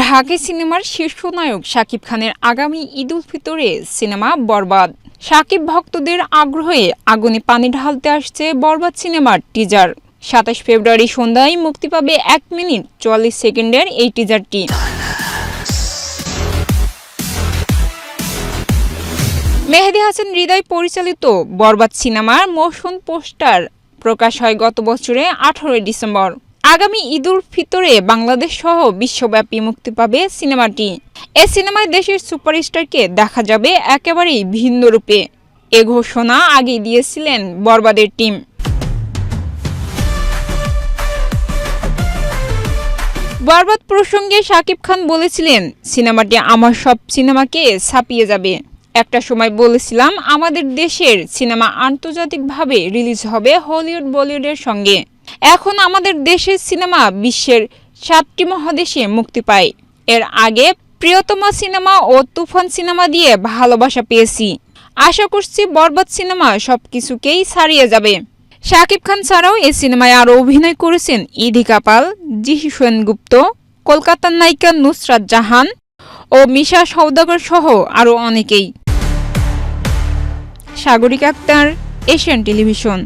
ঢাকে সিনেমার শীর্ষ নায়ক শাকিব খানের আগামী ঈদ উল ফিতরে সিনেমা বরবাদ। শাকিব ভক্তদের আগ্রহে আগুনে পানি ঢালতে আসছে বরবাদ সিনেমার টিজার সাতাশ ফেব্রুয়ারি সন্ধ্যায় মুক্তি পাবে এক মিনিট চুয়াল্লিশ সেকেন্ডের এই টিজারটি মেহেদি হাসান হৃদয় পরিচালিত বরবাদ সিনেমার মোশন পোস্টার প্রকাশ হয় গত বছরে আঠারোই ডিসেম্বর। আগামী ঈদুল ফিতরে বাংলাদেশ সহ বিশ্বব্যাপী মুক্তি পাবে সিনেমাটি। এ সিনেমায় দেশের সুপারস্টারকে দেখা যাবে একেবারেই ভিন্ন রূপে। এ ঘোষণা আগেই দিয়েছিলেন বরবাদের টিম। বরবাদ প্রসঙ্গে শাকিব খান বলেছিলেন, সিনেমাটি আমার সব সিনেমাকে ছাপিয়ে যাবে। একটা সময় বলেছিলাম, আমাদের দেশের সিনেমা আন্তর্জাতিকভাবে রিলিজ হবে হলিউড, বলিউডের সঙ্গে। এখন আমাদের দেশের সিনেমা বিশ্বের সাতটি মহাদেশে মুক্তি পায়। এর আগে প্রিয়তমা সিনেমা ও তুফান সিনেমা দিয়ে ভালোবাসা পেয়েছি। আশা করছি বরবাদ সিনেমা সব কিছুকেই ছাড়িয়ে যাবে। শাকিব খান ছাড়াও এই সিনেমায় আরও অভিনয় করেছেন ইদিকা পাল জিহি সেনগুপ্ত, কলকাতার নায়িকা নুসরাত জাহান ও মিশা সওদাগর সহ আরও অনেকেই। Sagarik Akhtar, Asian television.